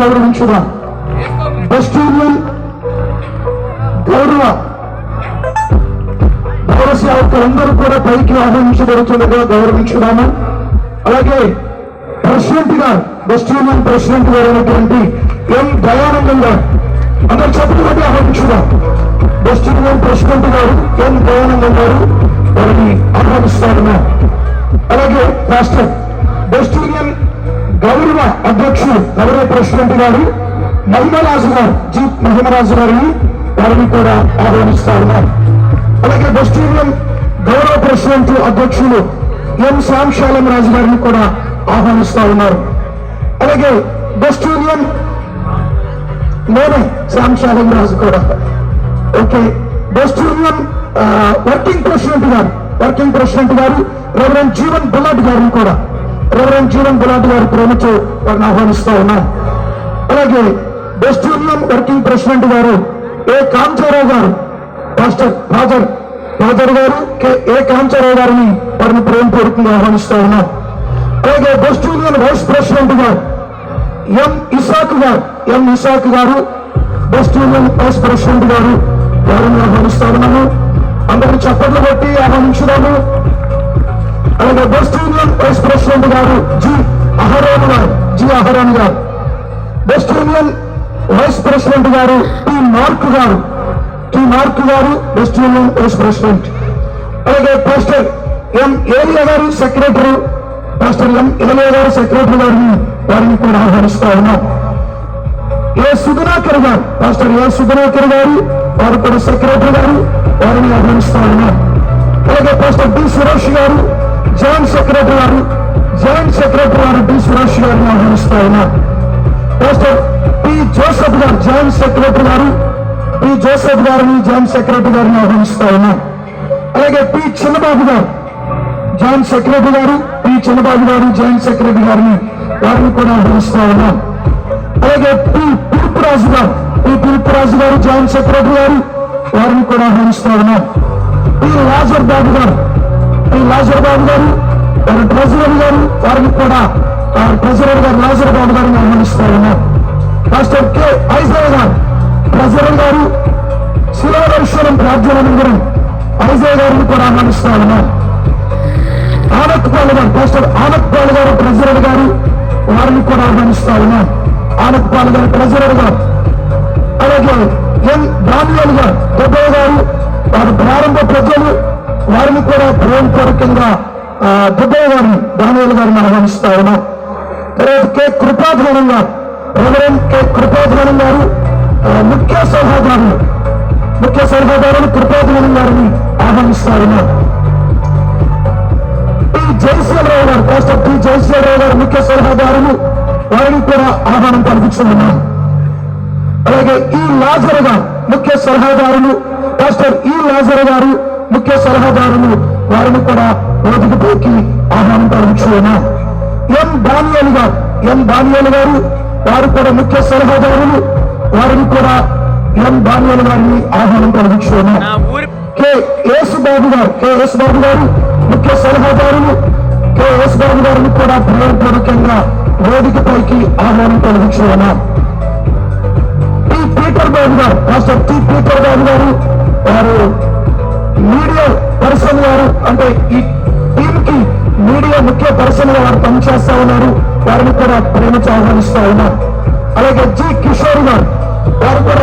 గౌరవించుదా best గౌరవ గౌరవ సేవకులందరూ కూడా పైకి ఆహ్వానించబడుతుండగా గౌరవించుదాము. అలాగే ప్రెసిడెంట్గా బెస్ట్ యూనియన్ ప్రెసిడెంట్ గారు అయినటువంటి ఎం దయానందం గారు అందరూ చెప్పలు బట్టి ఆహ్వానించుదాం బెస్ట్ యూనియన్ ప్రెసిడెంట్ గారు ఎం దయానందం గారు వారిని ఆహ్వానిస్తారన్నా అలాగే రాష్ట్ర గౌరవ అధ్యక్షుడు గౌరవ ప్రెసిడెంట్ గారు మహిమరాజు గారు జి మహిమరాజు గారిని వారిని కూడా ఆహ్వానిస్తా ఉన్నారు అలాగే వెస్ట్ యూనియన్ గౌరవ ప్రెసిడెంట్ అధ్యక్షులు ఎం శ్యామశాలం రాజు గారిని కూడా ఆహ్వానిస్తా ఉన్నారు. అలాగే వెస్ట్ యూనియన్ నేనే శ్యామశాలం రాజు కూడా. Okay west union working president గారు వర్కింగ్ ప్రెసిడెంట్ గారు రెవరెంట్ జీవన్ బులాట్ గారిని కూడా రెవరెంట్ జీవన్ బులాట్ గారి ప్రేమతో వారిని ఆహ్వానిస్తా ఉన్నాం. అలాగే బెస్ట్ యూనియన్ వర్కింగ్ ప్రెసిడెంట్ గారు ఏ కాంచారావు గారు మాస్టర్ రాజర్ రాజర్ గారు ఏ కాంచారావు గారిని వారిని ప్రేమపూర్వకంగా ఆహ్వానిస్తా ఉన్నాం. అలాగే బెస్ట్ యూనియన్ వైస్ ప్రెసిడెంట్ గారు ఎం ఇసాక్ గారు ఎం ఇసాక్ గారు బెస్ట్ యూనియన్ వైస్ ప్రెసిడెంట్ గారు వారిని ఆహ్వానిస్తా ఉన్నాము అందరిని చప్పట్లు కొట్టి ఆహ్వానించుదాము. అలాగే వెస్ట్ యూనియన్ వైస్ ప్రెసిడెంట్ గారు జి అహరోన్ గారు జి అహరోన్ గారు. వెస్ట్ యూనియన్ వైస్ ప్రెసిడెంట్ గారు టి మార్క్ గారు. టి మార్క్ గారు వెస్ట్ యూనియన్ వైస్ ప్రెసిడెంట్ అలాగే పాస్టర్ ఎం ఏలియా గారు సెక్రటరీ పాస్టర్ ఎం ఏలియా గారు సెక్రటరీ గారిని వారిని కూడా ఆహ్వానిస్తా ఉన్నాం. ఏ సుధనాకర్ గారు పాస్టర్ ఏ సుధనాకర్ గారు వారు కూడా సెక్రటరీ గారు వారిని ఆహ్వానిస్తా ఉన్నాం. అలాగే పాస్టర్ బి సురేష్ గారు జాయింట్ సెక్రటరీ గారు జాయింట్ సెక్రటరీ గారు డి సురేష్ గారిని ఆహ్వానిస్తా ఉన్నాం పాస్టర్ పి జోసెఫ్ గారు జాయింట్ సెక్రటరీ గారు పి జోసెఫ్ గారిని జాయింట్ సెక్రటరీ గారిని ఆహ్వానిస్తా ఉన్నాం అలాగే పి చిన్నబాబు గారు జాయింట్ సెక్రటరీ గారు పి చిన్నబాబు గారు జాయింట్ సెక్రటరీ గారిని వారిని కూడా ఆహ్వానిస్తా ఉన్నాం అలాగే పి పిలుపురాజు గారు పి పిలుపురాజు గారు జాయింట్ సెక్రటరీ గారు వారిని కూడా ఆహ్వానిస్తా ఉన్నాం పి లాజర్ బాబు గారు పి లాజర్ బాబు గారు వారి ట్రెజరర్ గారు వారిని కూడా వారి ట్రెజరర్ గారు లాజర్ బాబు గారిని ఆహ్వానిస్తా ఉన్నాం మాస్టర్ కె. ఐజయ్ గారు ట్రెజరర్ గారు శిలాదర్శనం ప్రార్థన మందిరం ఐజయ్ గారిని కూడా ఆహ్వానిస్తా ఉన్నాం ఆనత్ పాల్ గారు పాస్టర్ ఆనత్ పాల్ గారు ట్రెజరర్ గారు వారిని కూడా ఆహ్వానిస్తా ఉన్నాం ఆనత్ పాల్ గారు ట్రెజరర్ గారు. అలాగే ఎన్. దానియల్ గారు దెబ్బయ్య గారు వారి ప్రారంభ ప్రజలు వారిని కూడా ప్రేమపూర్వకంగా దుబ్బయ్య గారిని దానియల్ గారిని ఆహ్వానిస్తా ఉన్నాం తర్వాత కె. కృపాధ్వనం గారు రెవరెంట్ కె. కృపాధ్వనం గారు ముఖ్య సలహాదారులు ముఖ్య సలహాదారులు కృపాధ్వనం గారిని ఆహ్వానిస్తా ఉన్నాం పి. జయశ్వరరావు గారు పాస్టర్ పి. జయశ్వరరావు గారు ముఖ్య సలహాదారులు వారిని కూడా ఆహ్వానం కల్పిస్తున్నాం అలాగే ఈ లాజర్ గారు ముఖ్య సలహాదారులు పాస్టర్ ఈ లాజర్ గారు ముఖ్య సలహాదారులు వారిని కూడా వేదికపైకి ఆహ్వానం పలుకుతున్నాం ఎం దానియాలు గారు ఎం దానియాలు గారు? వారు కూడా ముఖ్య సలహాదారులు వారిని కూడా ఎం దానియాలు గారిని ఆహ్వానం కె యేసుబాబు గారు కె యేసుబాబు గారు ముఖ్య సలహాదారులు కె యేసుబాబు గారిని కూడా ప్రేమపూర్వకంగా వేదికపైకి ఆహ్వానం కలిగించున్నాం టి పీటర్ బాబు గారు మాస్టర్ టి పీటర్ బాబు గారు వారు మీడియా పర్సన్ గారు అంటే ఈ టీమ్కి మీడియా ముఖ్య పర్సన్గా వారు పనిచేస్తా ఉన్నారు. వారిని కూడా ప్రేమతో ఆహ్వానిస్తా ఉన్నారు అలాగే జి కిషోర్ గారు వారు కూడా